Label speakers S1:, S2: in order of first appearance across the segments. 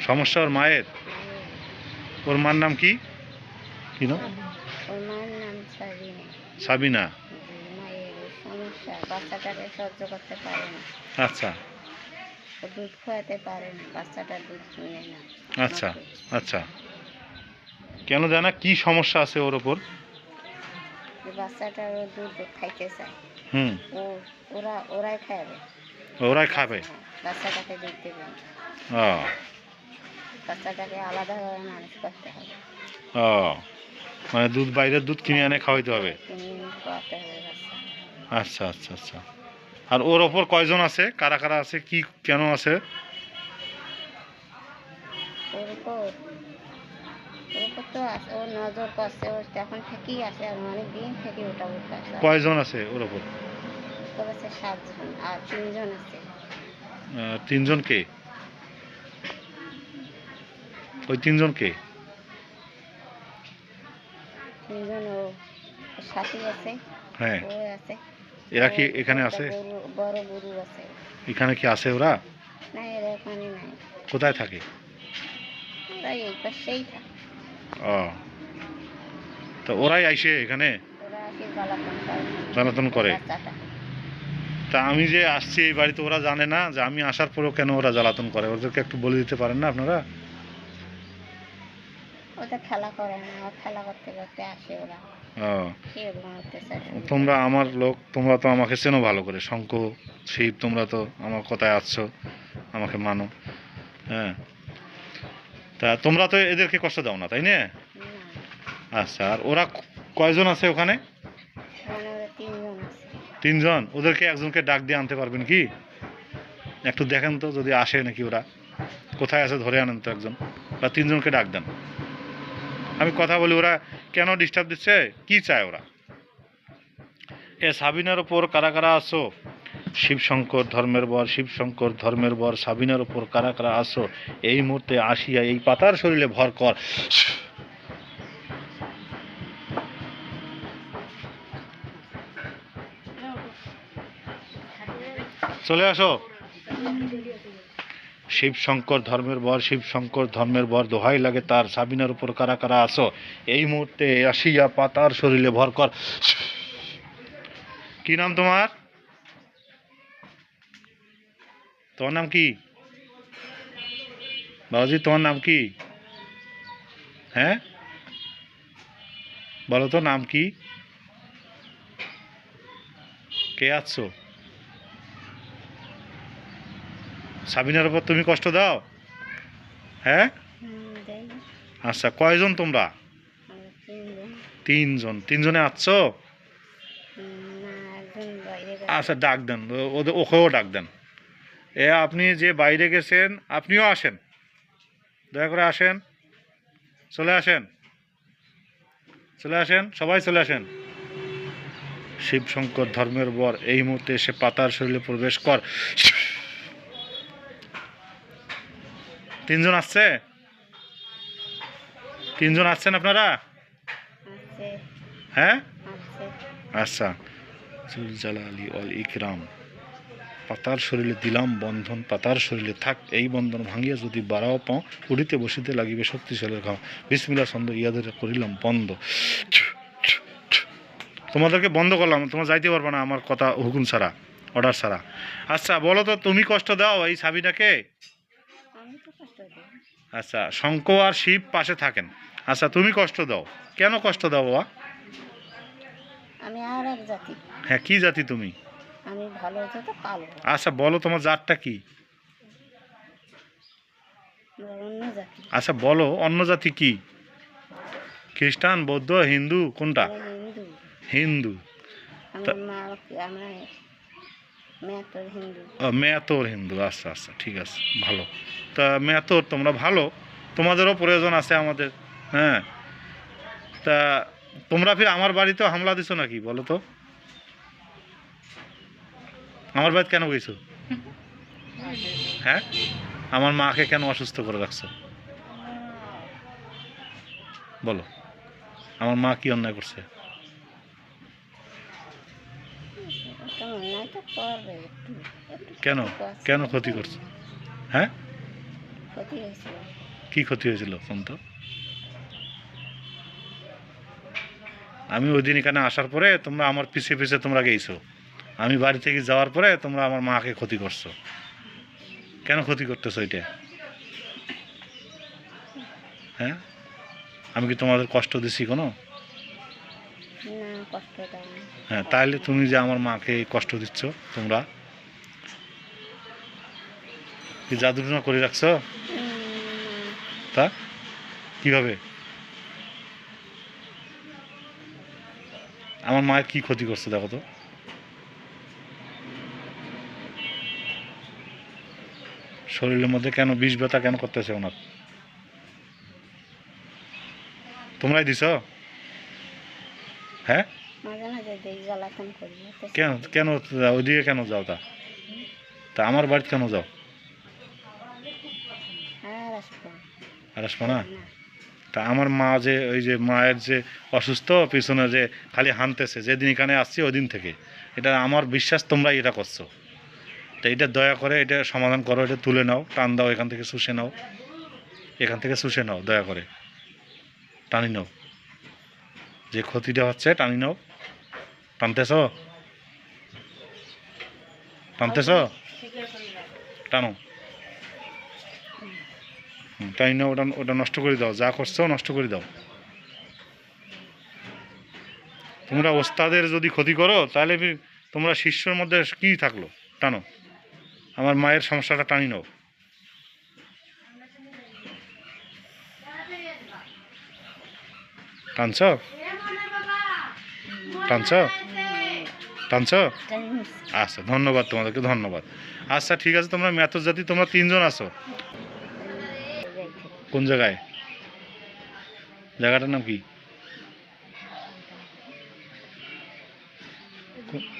S1: সমস্যা ওর
S2: মায়ের? ওর মার নাম কি? নাম?
S1: সাবিনা।
S2: সাবিনা?
S1: মায়ের সমস্যা বাচ্চাটাকে সহ্য করতে পারে না।
S2: আচ্ছা।
S1: দুধ খাওয়াতে পারে না বাচ্চাটা দুধ নিয়ে না।
S2: আচ্ছা আচ্ছা। কেন জানা কি সমস্যা আছে ওর ওপর?
S1: ও দুধ খাইতে চায়।
S2: হুম।
S1: ও ওরা ওরাই খাবে
S2: ওরাই খাবে?
S1: হ্যাঁ, বাচ্চাটাকে দুধ দেবে।
S2: ও।
S1: বাচ্চাটাকে আলাদাভাবে মানুষ করতে হবে।
S2: ও মানে দুধ বাইরের দুধ কিনে এনে খাওয়াইতে হবে? আচ্ছা আচ্ছা আচ্ছা। আর ওর ওপর কয়জন আছে? কারা কারা আছে? কি কেন আছে। কয়জন আছে ওর ওপর?
S1: ওর সাতজন আর তিনজন আছে।
S2: তিনজন কে? ওই তিনজন কে?
S1: তিনজন ও সাথী আছে
S2: হ্যাঁ।
S1: ও আছে।
S2: এরা কি এখানে আছে?
S1: বড় গরু আছে।
S2: এখানে কি আছে ওরা?
S1: না এরা ওখানে নাই।
S2: কোথায় থাকে?
S1: ওরা এই পাশেই থাকে।
S2: ও। তো ওরাই আইসে এখানে?
S1: ওরা আসে জ্বালাতন করে।
S2: জ্বালাতন করে। তা আমি যে আসছি এই বাড়িতে ওরা জানে না যে আমি আসার পরেও কেন ওরা জ্বালাতন করে। ওদেরকে একটু বলে দিতে পারেন না আপনারা?
S1: খেলা করে না খেলা করতে করতে আসে ওরা।
S2: তোমরা আমার লোক তোমরা তো আমাকে চেনো ভালো করে। শঙ্খ শিব তোমরা তো আমার কথায় আসছো আমাকে মানো। হ্যাঁ। তা তোমরা তো এদেরকে কষ্ট দাও না তাই না। আচ্ছা আর ওরা কয়জন আছে ওখানে?
S1: তিনজন,
S2: ওদেরকে একজনকে ডাক দিয়ে আনতে পারবেন কি? একটু দেখেন তো, যদি আসে নাকি ওরা। কোথায় আছে ধরে আনেন তো একজন, বা তিনজনকে ডাক দেন। আমি কথা বলি, ওরা কেন ডিস্টার্ব দিচ্ছে? কি চায় ওরা? এ সাবিনার ওপর কারা কারা আসো শিবশঙ্কর ধর্মের বর, শিবশঙ্কর ধর্মের বর, সাবিনার ওপর কারা কারা আসো এই মুহূর্তে আসিয়া এই পাতার শরীরে ভর কর। চলে আসো। শিব শঙ্কর ধর্মের বর শিব শঙ্কর ধর্মের বর, দোহাই লাগে তার, সাবিনার উপর কারা কারা আসো এই মুহূর্তে আসিয়া পাতার শরীরে ভর কর। কি নাম তোমার? তোমার নাম কি? বাবাজি, তোমার নাম কি? হ্যাঁ? বলো তো, নাম কি? কে আছো? সাবিনার উপর তুমি কষ্ট দাও। হ্যাঁ? আচ্ছা কয়জন তোমরা?
S1: তিনজন।
S2: তিনজন। আসছো। আচ্ছা ডাক দেন। ওকেও ডাক দেন। এ আপনি যে বাইরে গেছেন আপনিও আসেন। দয়া করে আসেন। চলে আসেন। চলে আসেন। সবাই চলে আসেন। শিব শঙ্কর ধর্মের বর এই মুহূর্তে এসে পাতার শরীরে প্রবেশ কর। তিনজন আসছে? তিনজন আসছেন আপনারা? হ্যাঁ? আচ্ছা। জুল জালালি অল ইকরাম। পাতার শরীরে দিলাম বন্ধন পাতার শরীরে থাক এই বন্ধন ভাঙিয়া যদি বাড়াও পাও উড়িতে বসিতে লাগিবে শক্তিশালের খাও বিসমিল্লা ছন্দ ইয়াদের করিলাম বন্ধ। তোমাদেরকে বন্ধ করলাম তোমরা যাইতে পারবে না আমার কথা হুকুম ছাড়া অর্ডার ছাড়া। আচ্ছা বলো তো তুমি কষ্ট দাও এই
S1: দিই
S2: আচ্ছা শঙ্খ আর শিব পাশে থাকেন। আচ্ছা তুমি কষ্ট দাও। কেন কষ্ট দাও বাবা
S1: আমি আর এক জাতি।
S2: হ্যাঁ কি জাতি তুমি?
S1: আমি ভালো হতো তো কালো।
S2: আচ্ছা বলো তোমার জাতটা কি?
S1: অন্য জাতি।
S2: আচ্ছা বলো অন্য জাতি কি? খ্রিস্টান বৌদ্ধ হিন্দু কোনটা?
S1: হিন্দু।
S2: হিন্দু।
S1: আমার মা আমরা মেয়াতর হিন্দু।
S2: আচ্ছা আচ্ছা ঠিক আছে, ভালো। তা মেয়াতর তোমরা ভালো, তোমাদেরও প্রয়োজন আছে আমাদের হ্যাঁ। তা তোমরা ফির আমার বাড়িতে হামলা দিছো নাকি, বলো তো? আমার বাড়িতে কেন গেছো? হ্যাঁ? আমার মাকে কেন অসুস্থ করে রাখছো? বলো। আমার মা কি অন্যায় করছে
S1: ওটা অন্যায় তো করবে একটু একটু
S2: কেন? কেন ক্ষতি করছে? হ্যাঁ? কি ক্ষতি হয়েছিল কোন তো? আমি ওই দিন এখানে আসার পরে তোমরা আমার পিছে পিছে তোমরা গেছো আমি বাড়ি থেকে যাওয়ার পরে তোমরা আমার মাকে ক্ষতি করছ। কেন ক্ষতি করতেছো এটা? হ্যাঁ? আমি কি তোমাদের কষ্ট দিছি কোনো? হ্যাঁ তাহলে তুমি যে আমার মাকে কষ্ট দিচ্ছ তোমরা? কি জাদুটনা করে রাখছো? তা? কীভাবে? আমার মায়ের কি ক্ষতি করছে দেখো তো। শরীরের মধ্যে কেন বিষ ব্যথা কেন করতেছে ওনার? তোমরাই দিছ? হ্যাঁ?
S1: মাঝে মাঝে দিই জ্বালাতন করি
S2: কেন কেন ওইদিকে কেন যাও তা? তা আমার বাড়িতে কেন যাও?
S1: আর আসব
S2: না।
S1: না?
S2: তা আমার মা যে ওই যে মায়ের যে অসুস্থ পিছনে যে খালি হানতেছে যেদিন এখানে আসছি ওই দিন থেকে। এটা আমার বিশ্বাস তোমরা এটা করছ। তো এটা দয়া করে এটা সমাধান করো এটা তুলে নাও টান দাও এখান থেকে শুষে নাও। এখান থেকে শুষে নাও দয়া করে। টানি নাও। যে ক্ষতিটা হচ্ছে টানি নাও। টানতেছ টানতেছ টানো তাই না ওটা ওটা নষ্ট করে দাও যা করছ নষ্ট করে দাও তোমরা ওস্তাদের যদি ক্ষতি করো তাহলে তোমরা শিষ্যর মধ্যে কি থাকল টানো আমার মায়ের সমস্যাটা টানি নাও টানছ টানছ টানছ? আচ্ছা ধন্যবাদ তোমাদেরকে ধন্যবাদ। আচ্ছা ঠিক আছে তোমরা মেথর জাতি তোমরা তিনজন আছো। কোন জায়গায়? জায়গাটার নাম কি?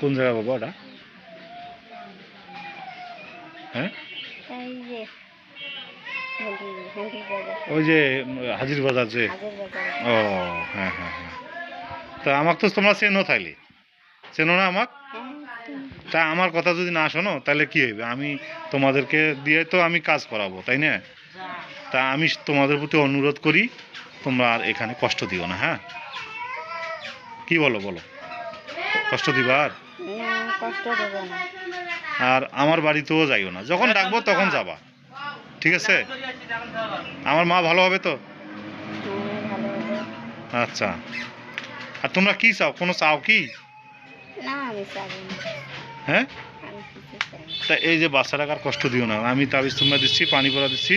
S2: কোন জায়গা বাবা ওটা? হ্যাঁ? ওই যে হাজির বাজার যে। ও হ্যাঁ হ্যাঁ হ্যাঁ। তা আমাকে তো তোমরা চেনো তাইলে। চেনো না আমাকে? তা আমার কথা যদি না শোনো তাহলে কি হবে আমি তোমাদেরকে দিয়ে তো আমি কাজ করাবো তাই না? তা আমি তোমাদের প্রতি অনুরোধ করি তোমরা আর এখানে কষ্ট দিও না হ্যাঁ? কি বলো বলো? কষ্ট দিবা আর? আর আমার বাড়িতেও যাইও না। যখন ডাকবো তখন যাবা। ঠিক আছে? আমার মা ভালো হবে তো? আচ্ছা। আর তোমরা কি চাও? কোনো চাও কি?
S1: না আমি চাবো না
S2: হ্যাঁ?
S1: আমি কিছু চাই না।
S2: তা এই যে বাচ্চাটাকে আর কষ্ট দিও না। আমি তাবিজ তোমরা দিচ্ছি পানি পরা দিচ্ছি।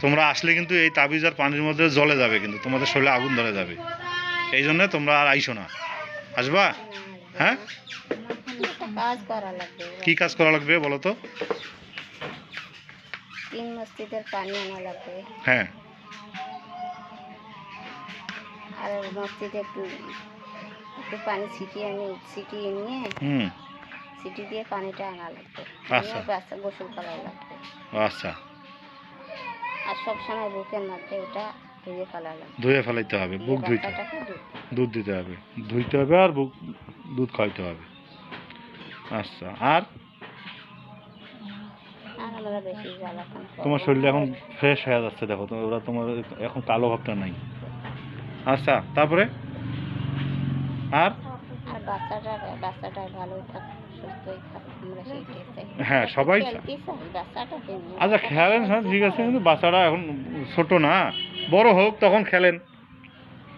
S2: তোমরা আসলে কিন্তু এই তাবিজ আর পানির মধ্যে জলে যাবে কিন্তু তোমাদের শরীরে আগুন ধরে যাবে। এই জন্য তোমরা আর আইসো না। আসবা? হ্যাঁ?
S1: একটা কাজ করা লাগবে
S2: কি কাজ করা লাগবে বলো তো?
S1: তিন মসজিদের পানি আনা লাগবে।
S2: হ্যাঁ।
S1: আর মসজিদে একটু একটু পানি ছিটিয়ে আমি ছিটিয়ে নিয়ে
S2: হুম।
S1: সিটি দিয়ে পানিটা আনা লাগবে।
S2: আচ্ছা।
S1: বাচ্চা গোসল করা লাগবে।
S2: আচ্ছা।
S1: আর সব সময় বুকের মধ্যে ওটা ধুয়ে ফেলা লাগবে।
S2: ধুয়ে ফেলাইতে হবে বুক ধুইতে
S1: দুধ
S2: দিতে হবে। ধুইতে হবে আর বুক দুধ খাওয়াইতে হবে। আচ্ছা আর? তোমার। শরীরে এখন ফ্রেশ হয়ে যাচ্ছে দেখো ওরা তোমার এখন কালো ভাবটা নাই। আচ্ছা তারপরে আর
S1: আর বাচ্চাটা বাচ্চাটা ভালো থাক সুস্থই থাক আমরা সেইটাই চাই
S2: হ্যাঁ, সবাই। আচ্ছা খেলেন হ্যাঁ ঠিক আছে কিন্তু বাচ্চারা এখন ছোট না। বড় হোক তখন খেলেন।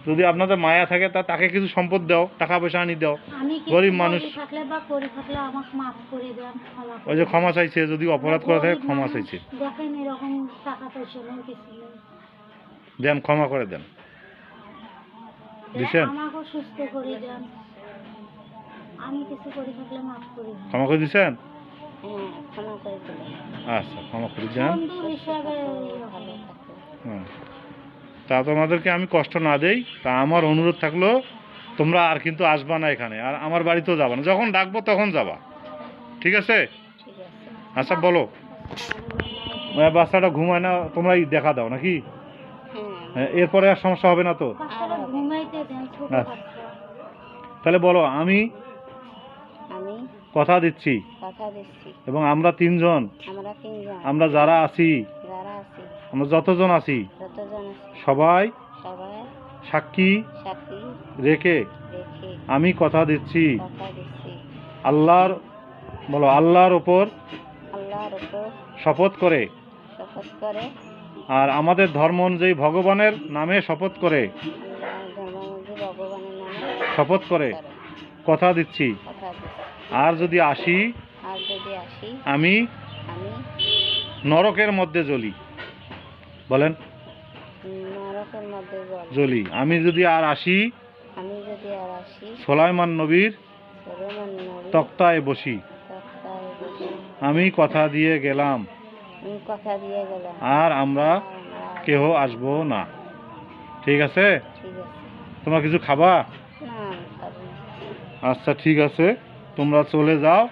S2: যদি আপনাদের মায়া থাকে তা তাকে কিছু সম্পদ দাও টাকা পয়সা আনি দাও। গরিব মানুষ। ওই যে ক্ষমা চাইছে যদি অপরাধ করা থাকে ক্ষমা চাইছে। দেন ক্ষমা করে দেন। দিছেন?
S3: আমাকেও সুস্থ করে দেন। আমি কিছু করে থাকলে মাফ করে দেন।
S2: ক্ষমা করে দিছেন?
S1: হ্যাঁ ক্ষমা করে দিলে
S2: আচ্ছা ক্ষমা করে দেন।
S3: বন্ধু হিসাবে
S1: ভালো
S2: হ্যাঁ তা তোমাদেরকে আমি কষ্ট না দেই তা আমার অনুরোধ থাকল তোমরা আর কিন্তু আসবা না এখানে আর আমার বাড়িতেও যাবা না। যখন ডাকবো তখন যাবা। ঠিক আছে? আচ্ছা বলো। বাচ্চাটা ঘুমায় না তোমরাই দেখা দাও নাকি?
S1: হ্যাঁ।
S2: এরপরে আর সমস্যা হবে না তো? আচ্ছা। তাহলে বলো আমি
S1: আমি
S2: কথা দিচ্ছি।
S1: কথা দিচ্ছি।
S2: এবং আমরা তিনজন।
S1: আমরা তিনজন।
S2: আমরা যারা আছি
S1: যারা আছি।
S2: আমরা যতজন আছি
S1: যতজন আছে।
S2: সবাই
S1: সবাই
S2: সাক্ষী রেখে
S1: রেখে
S2: আমি কথা দিচ্ছি।
S1: কথা দিচ্ছি।
S2: আল্লাহর বলো আল্লাহর ওপর
S1: আল্লাহর উপর
S2: শপথ করে।
S1: শপথ করে।
S2: আর আমাদের ধর্ম অনুযায়ী ভগবানের নামে শপথ করে। শপথ করে। কথা দিচ্ছি। আর যদি আসি আমি নরকের মধ্যে জ্বলি। বলেন। জ্বলি। আমি যদি আর আসি সোলাইমান নবীর তক্তায় বসি। আমি কথা দিয়ে গেলাম। আর আমরা কেহ আসব না। ঠিক আছে? তোমরা কিছু খাবা। আচ্ছা ঠিক আছে। তোমরা চলে যাও।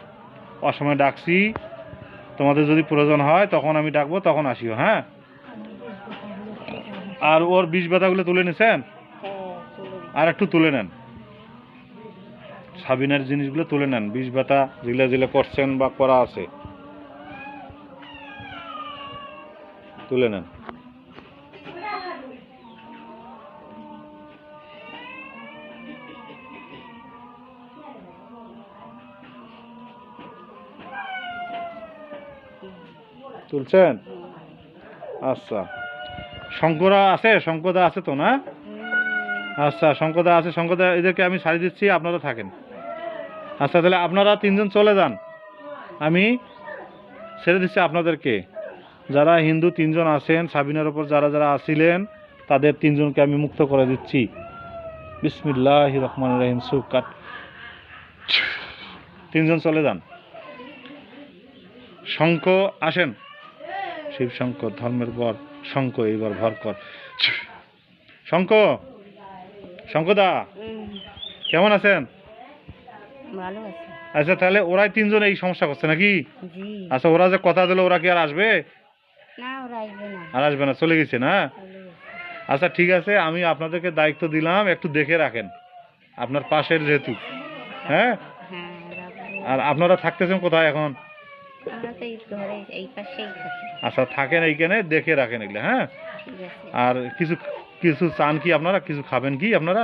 S2: অসময় ডাকছি। তোমাদের যদি প্রয়োজন হয়, তখন আমি ডাকবো, তখন আসিও হ্যাঁ? আর ওর বিষ ব্যথাগুলো তুলে নিছেন। আর একটু তুলে নেন। সাবিনার জিনিসগুলো তুলে নেন। বিষ ব্যথা যেগুলো যেগুলো করছেন বা করা আছে। তুলে নেন। তুলছেন? আচ্ছা। শঙ্করা আছে? শঙ্করদা আছে তো না? আচ্ছা শঙ্করদা আছে। শঙ্করদা এদেরকে আমি সারি দিচ্ছি, আপনারা থাকেন। আচ্ছা তাহলে আপনারা তিনজন চলে যান। আমি ছেড়ে দিচ্ছি আপনাদেরকে। যারা হিন্দু তিনজন আছেন, সাবিনার ওপর যারা যারা আসিলেন তাদের তিনজনকে আমি মুক্ত করে দিচ্ছি। বিসমিল্লাহ রহমান রহিম সুকাট তিনজন চলে যান। শঙ্খ, আসেন। শিব শঙ্খ ধর্মের বর শঙ্খ এইবার ভর কর। শঙ্খ! শঙ্কদা কেমন আছেন? আচ্ছা তাহলে ওরাই তিনজন এই সমস্যা করছে নাকি? আচ্ছা ওরা যে কথা দিল ওরা কি আর আসবে? আর আসবে না চলে গেছে না? আচ্ছা ঠিক আছে আমি আপনাদেরকে দায়িত্ব দিলাম একটু দেখে রাখেন আপনার পাশের যেহেতু। হ্যাঁ?
S1: হ্যাঁ
S2: আর আপনারা থাকতেছেন কোথায় এখন? আচ্ছা থাকেন এইখানে দেখে রাখেন এগুলো হ্যাঁ? আর কিছু কিছু চান কি আপনারা? কিছু খাবেন কি আপনারা?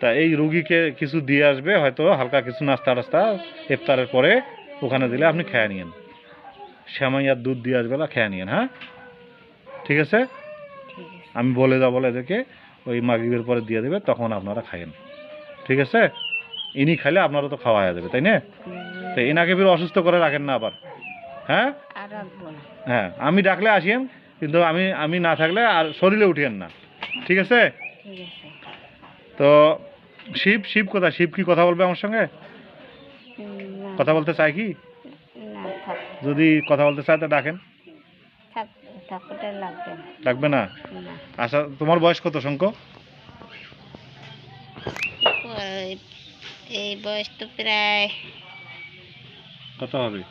S2: তা এই রুগীকে কিছু দিয়ে আসবে হয়তো হালকা কিছু নাস্তা টাস্তা ইফতারের পরে ওখানে দিলে আপনি খেয়ে নিয়েন। শ্যামাই আর দুধ দিয়ে আসবে না খেয়ে নিয়েন হ্যাঁ? ঠিক আছে? আমি বলে যাব বলে এদেরকে ওই মাগরিবের পরে দিয়ে দেবে তখন আপনারা খাইয়েন। ঠিক আছে? ইনি খাইলে আপনারা তো খাওয়া যাবে তাই না? তো এনাকে ফির অসুস্থ করে রাখেন না আবার। হ্যাঁ? হ্যাঁ আমি ডাকলে আসিয়েন কিন্তু আমি আমি না থাকলে আর শরীরে উঠিয়েন না। ঠিক আছে? তো শিব শিব কোথায়? শিব কি কথা বলবে আমার সঙ্গে? কথা বলতে চাই কি? যদি কথা বলতে চায় তা ডাকেন।
S1: লাগবে না।
S2: ডাকবে না?
S1: না।
S2: আচ্ছা তোমার বয়স কত শঙ্ক
S1: এই বয়স তো প্রায়
S2: কত হবে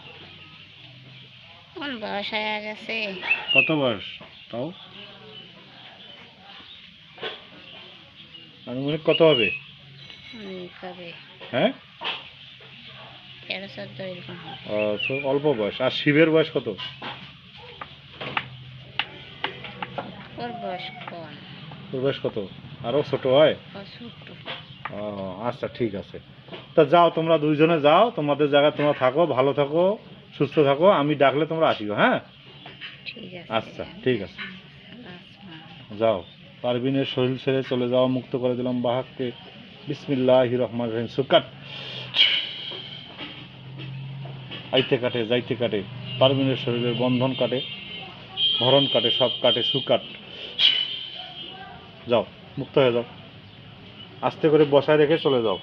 S1: বয়স হয়ে গেছে?
S2: কত বয়স? তাও? আনুমানিক কত হবে? হ্যাঁ? অল্প বয়স। আর শিবের বয়স কত?
S1: ওর বয়স
S2: কত? আরও ছোট হয়? আচ্ছা ঠিক আছে। তা যাও তোমরা দুইজনে যাও তোমাদের জায়গায় তোমরা থাকো ভালো থাকো সুস্থ থাকো আমি ডাকলে তোমরা আসিও হ্যাঁ? আচ্ছা ঠিক আছে। যাও। পারবিনের শরীর ছেড়ে চলে যাওয়া মুক্ত করে দিলাম বাহাককে। বিসমিল্লাহ রহমান রহিম। সুকাট আইতে কাটে যাইতে কাটে। পারবিনের শরীরের বন্ধন কাটে ভরণ কাটে সব কাটে সুকাট যাও মুক্ত হয়ে যাও। আস্তে করে বসায় রেখে চলে যাও।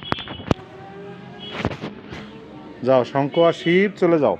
S2: যাও শঙ্খ আর শিব চলে যাও।